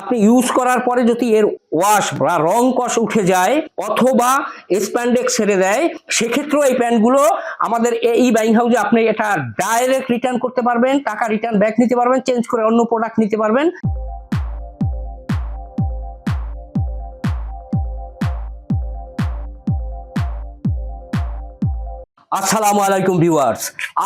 আপনি ইউজ করার পরে যদি এর ওয়াশ বা রং কষ উঠে যায় অথবা স্প্যান্ডেক্স ছেড়ে দেয়, সেক্ষেত্রেও এই প্যান্টগুলো আমাদের এই বাইং হাউসে আপনি এটা ডাইরেক্ট রিটার্ন করতে পারবেন, টাকা রিটার্ন ব্যাক নিতে পারবেন চেঞ্জ করে অন্য প্রোডাক্ট নিতে পারবেন। আসসালামু আলাইকুম ভিউয়ার্স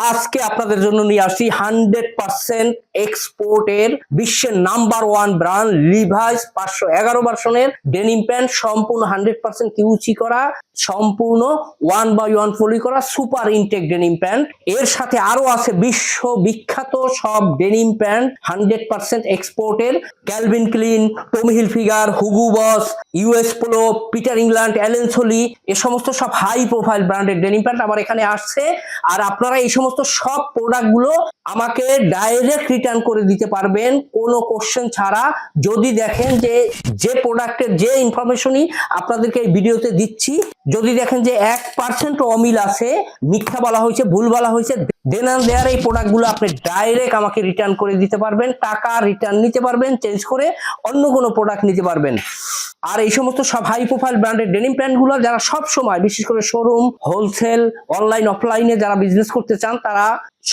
আজকে আপনাদের জন্য নিয়ে আসছি হান্ড্রেড পার্সেন্ট এক্সপোর্টের বিশ্বের নাম্বার ওয়ান ব্র্যান্ড লিভাইস পাঁচশো এগারো ভার্সনের ডেনিম প্যান্ট সম্পূর্ণ হান্ড্রেড পার্সেন্ট কিউচি করা, সম্পূর্ণ ওয়ান বাই ওয়ান ফলি করা, সুপার ইনটেক ডেনিম প্যান্ট। এর সাথে আরও আছে বিশ্ব বিখ্যাত সব ডেনিম প্যান্ট, হান্ড্রেড পার্সেন্ট এক্সপোর্টের। Calvin Klein, Tommy figure Hugo Boss, US Polo, Peter England Allen Solly এ সমস্ত সব হাই প্রোফাইল ব্র্যান্ডের ডেনিম প্যান্ট আমার এখানে আসছে। আর আপনারা এই সমস্ত সব প্রোডাক্টগুলো আমাকে ডাইরেক্ট রিটার্ন করে দিতে পারবেন। কোনো কোশ্চেন ছাড়া। যদি দেখেন যে যে প্রোডাক্টের যে ইনফরমেশনই আপনাদেরকে এই ভিডিওতে দিচ্ছি, যদি দেখেন যে এক পার্সেন্ট অমিল আছে, মিথ্যা বলা হয়েছে, ভুল বলা হয়েছে দেন আর দেয়ার এই প্রোডাক্টগুলো আপনি ডাইরেক্ট আমাকে রিটার্ন করে দিতে পারবেন, টাকা রিটার্ন নিতে পারবেন চেঞ্জ করে অন্য কোনো প্রোডাক্ট নিতে পারবেন। আর এই সমস্ত সব হাই প্রোফাইল ব্র্যান্ডের ডেনিম প্যান্টগুলো যারা সব সময় বিশেষ করে শোরুম হোলসেল অনলাইন অফলাইনে যারা বিজনেস করতে চান, তারা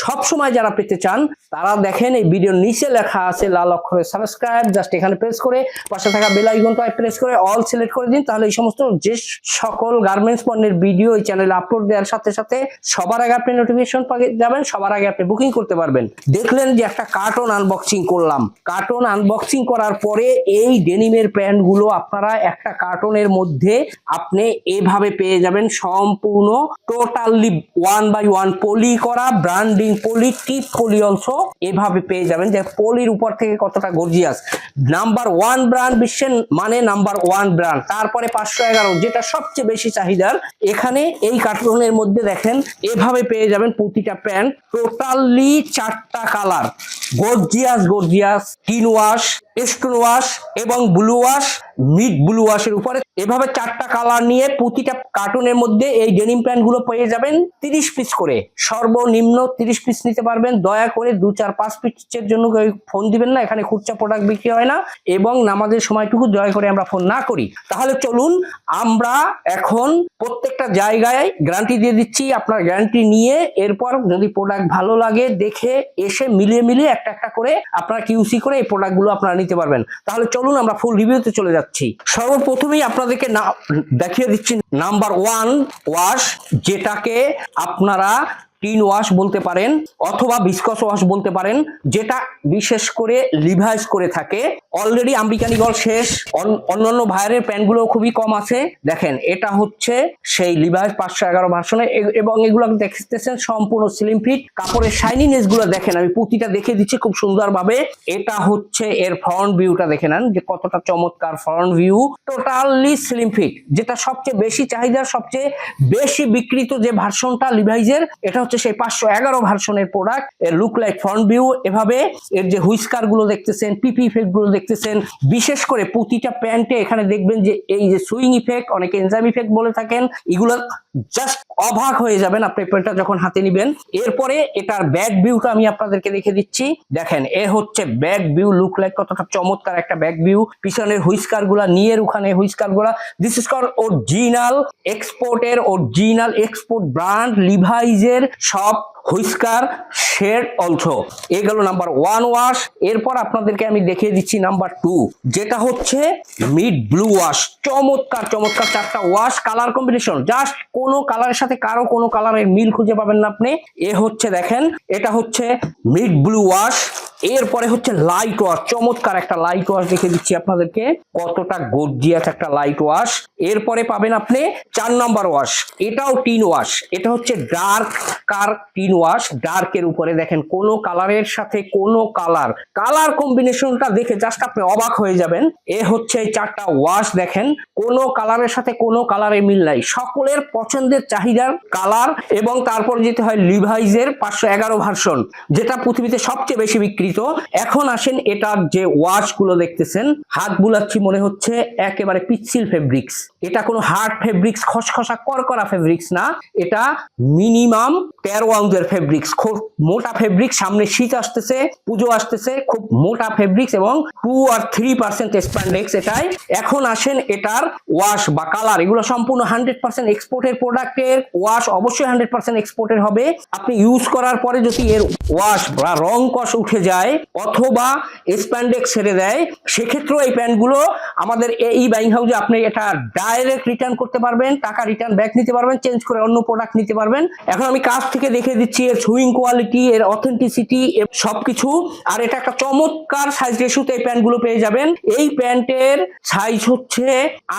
সব সময় যারা পেতে চান, তারা দেখেন এই ভিডিওর নিচে লেখা আছে লাল অক্ষরে সাবস্ক্রাইব জাস্ট এখানে প্রেস করে, পাশে থাকা বেল আইকনটা প্রেস করে অল সিলেক্ট করে দিন, তাহলে এই সমস্ত যে সকল গার্মেন্টস পণ্যের ভিডিও এই চ্যানেলে আপলোড দেওয়ার সাথে সাথে সবার আগে আপনি নোটিফিকেশন যাবেন, সবার আগে আপনি বুকিং করতে পারবেন। দেখলেন যে একটা কার্টন আনবক্সিং করলাম। কার্টন আনবক্সিং করার পরে এই ডেনিমের প্যান্টগুলো আপনারা একটা কার্টনের মধ্যে আপনি এভাবে পেয়ে যাবেন, সম্পূর্ণ totally one by one poly করা ব্র্যান্ডিং পলি টিপ পলি অলসো এভাবে পেয়ে যাবেন যে পলির উপর থেকে কতটা গর্জিয়াস? নাম্বার ওয়ান ব্র্যান্ড বিশ্বের মানে নাম্বার ওয়ান ব্র্যান্ড। তারপরে পাঁচশো এগারো, যেটা সবচেয়ে বেশি চাহিদার। এখানে এই কার্টুনের মধ্যে দেখেন, এভাবে পেয়ে যাবেন প্রতিটা প্যান্ট। টোটালি চারটা কালার। গর্জিয়াস গর্জিয়াস তিন ওয়াশ স্টোন ওয়াশ এবং ব্লু ওয়াশ মিড ব্লু ওয়াশের উপরে। এভাবে চারটা কালার নিয়ে প্রতিটা কার্টুনের মধ্যে এই ডেনিম প্যান্টগুলো পেয়ে যাবেন তিরিশ পিস করে। সর্বনিম্ন তিরিশ পিস নিতে পারবেন। দয়া করে দু চার পাঁচ পিসের জন্য ফোন দিবেন না, এখানে খুচরা প্রোডাক্ট বিক্রি হয় না এবং নামাজের সময়টুকু দয়া করে আমরা ফোন না করি। তাহলে চলুন, আমরা এখন প্রত্যেকটা জায়গায় গ্যারান্টি দিয়ে দিচ্ছি, আপনার গ্যারান্টি নিয়ে এরপর যদি প্রোডাক্ট ভালো লাগে, দেখে এসে মিলিয়ে মিলিয়ে একটা একটা করে আপনারা কিউসি করে এই প্রোডাক্টগুলো আপনারা নিতে পারবেন। তাহলে চলুন আমরা ফুল রিভিউতে চলে যাচ্ছি। সর্বপ্রথমেই আপনাদেরকে দেখিয়ে দিচ্ছি নাম্বার ওয়ান ওয়াশ যেটাকে আপনারা টিন ওয়াশ বলতে পারেন অথবা বিস্কস ওয়াশ বলতে পারেন, যেটা বিশেষ করে লিভাইস করে থাকে। অলরেডি আম্বিকানিগল শেষ। অন- অন্যান্য ভাইয়ের প্যান্টগুলো খুবই কম আছে। দেখেন, এটা হচ্ছে সেই লিভাইস পাঁচশো এগারো ভার্সনে এবং এগুলো আপনি দেখতেছেন সম্পূর্ণ স্লিম ফিট কাপড়ের শাইনিনেসগুলো দেখেন, আমি প্রতিটা দেখে দিচ্ছি খুব সুন্দরভাবে। এটা হচ্ছে এর ফ্রন্ট ভিউটা দেখে নেন, যে কতটা চমৎকার front view totally slim fit যেটা সবচেয়ে বেশি চাহিদা সবচেয়ে বেশি বিক্রিত যে ভার্সনটা লিভাইজের এটা হচ্ছে সেই পাঁচশো এগারো ভার্সনের প্রোডাক্টের লুক লাইক ফ্রন্ট ভিউ এভাবে এর যে হুইস্কারগুলো দেখতেছেন পিপি ইফেক্টগুলো দেখতেছেন, বিশেষ করে প্রতিটা প্যান্টে এখানে দেখবেন যে এই যে সুইং ইফেক্ট অনেকে এনজাম ইফেক্ট বলে থাকেন, এগুলো জাস্ট অবাক হয়ে যাবেন আপনি প্যান্টটা যখন হাতে নিবেন। এরপরে এটার ব্যাক ভিউটা আমি আপনাদেরকে দেখে দিচ্ছি। দেখেন, এ হচ্ছে ব্যাক ভিউ লুক লাইক কতটা চমৎকার একটা ব্যাক ভিউ পিছনের হুইস্কারগুলা, নিয়ের ওখানে হুইস্কারগুলা। দিস ইজ কর অরিজিনাল এক্সপোর্টের অরিজিনাল এক্সপোর্ট ব্র্যান্ড লিভাইজের সব হুইস্কার শেড অলসো এ গেল নাম্বার ওয়ান ওয়াশ। এরপর আপনাদেরকে আমি দেখিয়ে দিচ্ছি নাম্বার টু, যেটা হচ্ছে মিড ব্লু ওয়াশ। চমৎকার চমৎকার চারটা ওয়াশ কালার কম্বিনেশন। জাস্ট কোনো কালারের সাথে কারও কোনো কালারের মিল খুঁজে পাবেন না আপনি। এ হচ্ছে দেখেন, এটা হচ্ছে মিড ব্লু ওয়াশ। এরপরে হচ্ছে লাইট ওয়াশ। চমৎকার একটা লাইট ওয়াশ দেখে দিচ্ছি আপনাদেরকে। কতটা গর্জিয়াস একটা লাইট ওয়াশ। এরপরে পাবেন আপনি চার নাম্বার ওয়াশ। এটাও টিন ওয়াশ। এটা হচ্ছে ডার্ক কার টিন ওয়াশ। ডার্কের উপরে দেখেন কোনো কালারের সাথে কোনো কালার কালার কম্বিনেশনটা দেখে জাস্ট আপনি অবাক হয়ে যাবেন। এ হচ্ছে এই চারটা ওয়াশ দেখেন। কোনো কালারের সাথে কোনো কালারের মিল নাই। সকলের পছন্দের চাহিদার কালার এবং তারপর যেতে হয় লিভাইজের পাঁচশো এগারো ভার্সন যেটা পৃথিবীতে সবচেয়ে বেশি বিক্রিত। এখন আসেন এটার যে ওয়াশগুলো দেখতেছেন, হাত বুলাচ্ছি মনে হচ্ছে একেবারে পিচ্ছিল ফেব্রিক্স এটা কোনো হার্ড ফেব্রিক্স খসখসা করকরা ফেব্রিক্স না। এটা মিনিমাম তেরো আউন্সের ফেব্রিক্স খুব মোটা ফেব্রিক সামনে শীত আসতেছে, পুজো আসতেছে, খুব মোটা ফেব্রিক্স এবং টু আর থ্রি পার্সেন্ট স্প্যান্ডেক্স এটাই। এখন আসেন এটার ওয়াশ বা কালার এগুলো সম্পূর্ণ হান্ড্রেড পার্সেন্ট এক্সপোর্টের প্রোডাক্টের ওয়াশ অবশ্যই হান্ড্রেড পার্সেন্ট এক্সপোর্টের হবে। আপনি ইউজ করার পরে যদি এর ওয়াশ বা রং কষ উঠে যায় অথবা স্প্যান্ডেক্স ছেড়ে দেয়, সেক্ষেত্রেও এই প্যান্টগুলো আমাদের এই বাইং হাউসে আপনি এটা ডাইরেক্ট রিটার্ন করতে পারবেন, টাকা রিটার্ন ব্যাক নিতে পারবেন চেঞ্জ করে অন্য প্রোডাক্ট নিতে পারবেন। এখন আমি কাছ থেকে দেখে দিচ্ছি এর সুইং কোয়ালিটি এর অথেন্টিসিটি সবকিছু। আর এটা একটা চমৎকার সাইজ রেশুতে এই প্যান্টগুলো পেয়ে যাবেন। এই প্যান্টের সাইজ হচ্ছে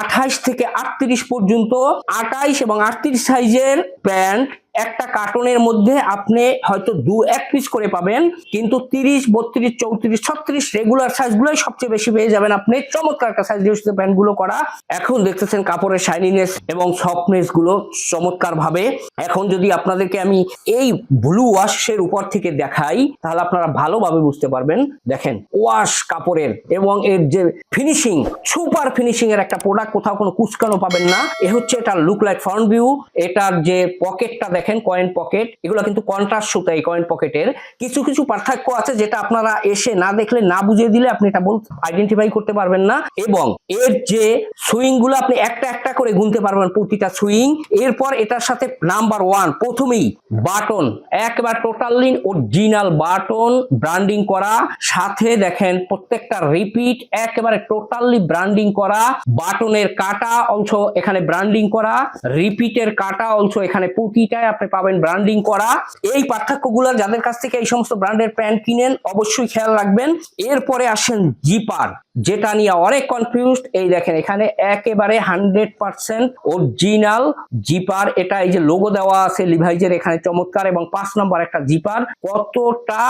আঠাইশ থেকে আটত্রিশ পর্যন্ত। আটাইশ এবং আটত্রিশ সাইজের প্যান্ট একটা কার্টনের মধ্যে আপনি হয়তো দু এক পিস করে পাবেন, কিন্তু তিরিশ, বত্রিশ, চৌত্রিশ, ছত্রিশ রেগুলার সাইজগুলোই সবচেয়ে বেশি পেয়ে যাবেন আপনি। চমৎকার সাইজ রেশুতে প্যান্টগুলো করা। এখন দেখতেছেন কাপড়ের শাইনিনেস এবং সফটনেসগুলো চমৎকার ভাবে এখন যদি আপনাদেরকে আমি এই ব্লু ওয়াশের উপর থেকে দেখাই, তাহলে আপনারা ভালোভাবে বুঝতে পারবেন। দেখেন ওয়াশ কাপড়ের এবং এর যে ফিনিশিং সুপার ফিনিশিং এর একটা প্রোডাক্ট কোথাও কোনো কুচকানো পাবেন না। এ হচ্ছে এটা লুক লাইক ফ্রন্ট ভিউ এটার যে পকেটটা দেখেন কয়েন পকেট এগুলো কিন্তু কন্ট্রাস্ট সুতা এই কয়েন পকেটের কিছু কিছু পার্থক্য আছে যেটা আপনারা এসে না দেখলে, না বুঝিয়ে দিলে আপনি এটা আইডেন্টিফাই করতে পারবেন না। এবং এর যে সুইংগুলো আপনি একটা একটা করে গুনতে পারবেন প্রতিটা সুইং এরপর এটার সাথে নাম্বার ওয়ান প্রথমেই বাটন একবার টোটালি অরিজিনাল বাটন ব্র্যান্ডিং করা, সাথে দেখেন প্রত্যেকটা রিপিট একেবারে টোটালি ব্র্যান্ডিং করা বাটনের কাটা অংশ এখানে ব্র্যান্ডিং করা রিপিটের কাটা অংশ এখানে প্রতিটায় আপনি পাবেন ব্র্যান্ডিং করা। এই পার্থক্যগুলো যাদের কাছ থেকে এই সমস্ত ব্র্যান্ডের প্যান্ট কিনেন, অবশ্যই খেয়াল রাখবেন। এরপরে আসেন জিপার যেটা নিয়ে অনেক কনফিউজড এই দেখেন এখানে একেবারে হান্ড্রেড পার্সেন্ট অরিজিনাল জিপার এটা এই যে লোগো দেওয়া আছে লিভাইজের এখানে চমৎকার, এবং পাঁচ নম্বর একটা জিপার কতটা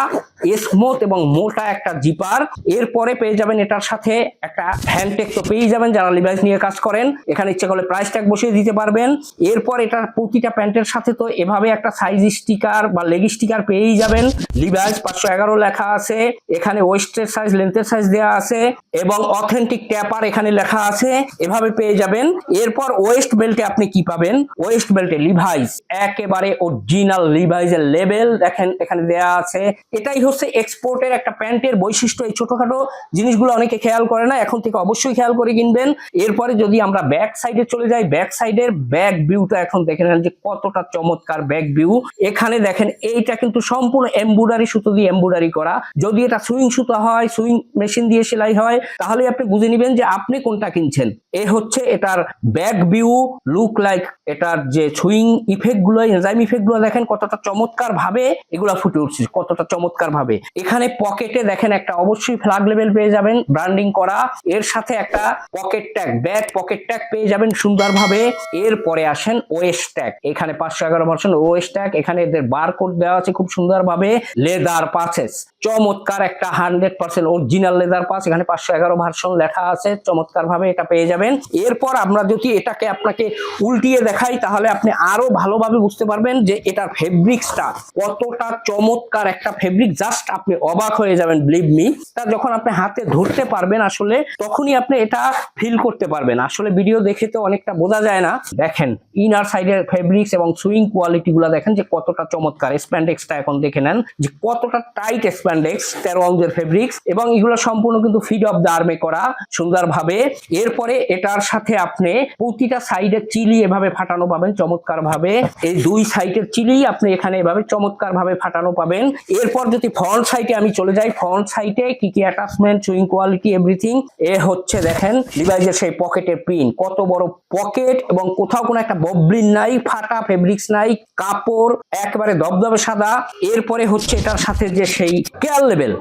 স্মুথ এবং মোটা একটা জিপার এরপরে পেয়ে যাবেন এটার সাথে একটা হ্যান্ডটেক তো পেয়ে যাবেন যারা লিভাইজ নিয়ে কাজ করেন, এখানে ইচ্ছে করলে প্রাইস ট্যাগ বসিয়ে দিতে পারবেন। এরপর এটার প্রতিটা প্যান্টের সাথে তো এভাবে একটা সাইজ স্টিকার বা লেগ স্টিকার পেয়েই যাবেন। লিভাইজ পাঁচশো এগারো লেখা আছে, এখানে ওয়েস্টের সাইজ লেন্থের সাইজ দেওয়া আছে এবং অথেন্টিক ট্যাপার এখানে লেখা আছে, এভাবে পেয়ে যাবেন। এরপর ওয়েস্ট বেল্টে আপনি কি পাবেন? ওয়েস্ট বেল্টে লিভাইস একেবারে অরিজিনাল লিভাইজের লেভেল দেখেন, এখানে দেয়া আছে। এটাই হচ্ছে এক্সপোর্টের একটা প্যান্টের বৈশিষ্ট্য। এই ছোটখাটো জিনিসগুলো অনেকে খেয়াল করে না, এখন থেকে অবশ্যই খেয়াল করে কিনবেন। এরপরে যদি আমরা ব্যাক সাইডে চলে যাই ব্যাক সাইডের ব্যাক ভিউটা এখন দেখে নেন যে কতটা চমৎকার ব্যাক ভিউ এখানে দেখেন, এইটা কিন্তু সম্পূর্ণ এমব্রয়ডারি সুতো দিয়ে এমব্রয়ডারি করা। যদি এটা সুইং সুতো হয় সুইং মেশিন দিয়ে সেলাই হয় তাহলে আপনি বুঝে নেবেন যে আপনি কোনটা কিনছেন। এ হচ্ছে এটার ব্যাক ভিউ লুক লাইক এটার যে সুইং ইফেক্টগুলো এনজাইম ইফেক্টগুলো দেখেন কতটা চমৎকার ভাবে এগুলা ফুটে উঠছে, কতটা চমৎকার ভাবে এখানে পকেটে দেখেন একটা অবশ্যই ফ্ল্যাগ লেভেল পেয়ে যাবেন ব্র্যান্ডিং করা। এর সাথে একটা pocket tag back pocket tag পেয়ে যাবেন সুন্দরভাবে। এরপরে আসেন ওয়েস্ট ট্যাগ এখানে পাঁচশো এগারো ভার্সন ওয়েস্ট ট্যাগ এখানে এদের বার কোড দেওয়া আছে খুব সুন্দরভাবে লেদার পাচেস চমৎকার একটা hundred percent original leather patch এখানে পাঁচশো এগারো ভার্সন লেখা আছে চমৎকার ভাবে এটা পেয়ে যাবেন। এরপর আমরা যদি এটাকে আপনাকে উল্টিয়ে দেখাই, তাহলে আপনি আরও ভালোভাবে বুঝতে পারবেন যে এটার ফেব্রিক্সটা কতটা চমৎকার একটা ফেব্রিক জাস্ট আপনি অবাক হয়ে যাবেন বিলিভ তা যখন আপনি হাতে ধরতে পারবেন আসলে, তখনই আপনি এটা ফিল করতে পারবেন। আসলে ভিডিও দেখে তো অনেকটা বোঝা যায় না। দেখেন ইনার সাইডের ফেব্রিক্স এবং সুইং কোয়ালিটি গুলা দেখেন যে কতটা চমৎকার। স্প্যান্ডেক্সটা এখন দেখে নেন যে কতটা টাইট স্প্যান্ডেক্স তেরো অংশের ফেব্রিক্স এবং এগুলো সম্পূর্ণ কিন্তু ফিড অফ আর্মে করা সুন্দরভাবে। এরপরে এটার সাথে আপনি প্রতিটা সাইডের চিলি এভাবে ফাটানো পাবেন চমৎকার ভাবে এই দুই সাইডের চিলি আপনি এখানে এভাবে চমৎকার ভাবে ফাটানো পাবেন। এরপর যদি ফ্রন্ট সাইডে আমি চলে যাই ফ্রন্ট সাইডে কি কি অ্যাটাচমেন্ট সুইং কোয়ালিটি এভরিথিং এ হচ্ছে দেখেন ডিভাইসের সেই পকেটের পিন কত বড় পকেট এবং কোথাও কোনো একটা ববলিন নাই, ফাটা ফেব্রিক্স নাই, কাপড় একেবারে দবদবে সাদা। এরপরে হচ্ছে এটার সাথে যে সেই কেয়ার লেভেল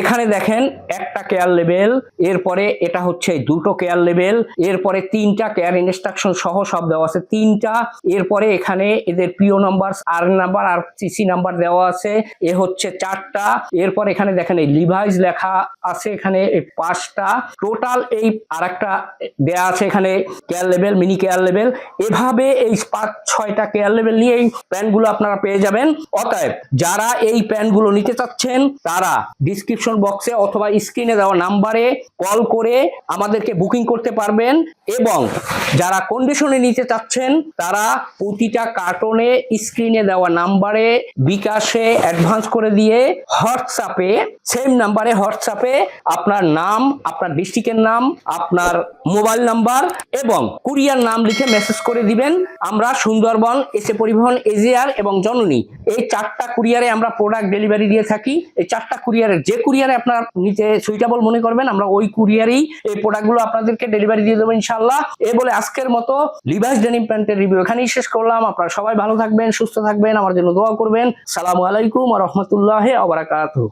এখানে দেখেন একটা কেয়ার লেভেল এরপরে এটা হচ্ছে দুটো কেয়ার লেভেল এরপরে তিনটা কেয়ার ইনস্ট্রাকশন সহ সব দেওয়া আছে, তিনটা। এরপরে এখানে এদের পিও নাম্বার আর নাম্বার আর সিসি নাম্বার দেওয়া আছে, এ হচ্ছে চারটা। এরপর এখানে দেখেন এই লিভাইজ লেখা আছে এখানে পাঁচটা। টোটাল এই আর একটা দেওয়া আছে এখানে care level mini care level এভাবে এই পাঁচ, ছয়টা কেয়ার লেভেল নিয়ে এই প্যান্টগুলো আপনারা পেয়ে যাবেন। অতএব যারা এই প্যান্টগুলো নিতে চাচ্ছেন, তারা ডিসক্রিপশন বক্সে অথবা স্ক্রিনে দেওয়া নাম্বারে কল করে আমাদেরকে বুকিং করতে পারবেন এবং যারা কন্ডিশনে নিতে চাচ্ছেন, তারা প্রতিটা কার্টনে স্ক্রিনে দেওয়া নাম্বারে বিকাশে অ্যাডভান্স করে দিয়ে হোয়াটসঅ্যাপে সেম নাম্বারে হোয়াটসঅ্যাপে আপনার নাম, আপনার ডিস্ট্রিক্টের নাম, আপনার মোবাইল নাম্বার এবং কুরিয়ার নাম লিখে মেসেজ করে দিবেন। আমরা সুন্দরবন, এসে পরিবহন, এজিআর এবং জননী এই চারটা কুরিয়ারে আমরা প্রোডাক্ট ডেলিভারি দিয়ে থাকি। এই চারটা কুরিয়ারের যে কুরিয়ারে আপনার নিতে সুইটেবল মনে করবেন, আমরা ওই কুরিয়ারেই এই প্রোডাক্টগুলো আপনাদেরকে ডেলিভারি দিয়ে দেবো ইনশাল্লাহ এ বলে আজকের মতো লিভাইস ডেনিম প্যান্টের রিভিউ এখানেই শেষ করলাম। আপনারা সবাই ভালো থাকবেন, সুস্থ থাকবেন, আমার জন্য দোয়া করবেন। সালামু আলাইকুম রহমতুল্লাহ আবরাকাতুহ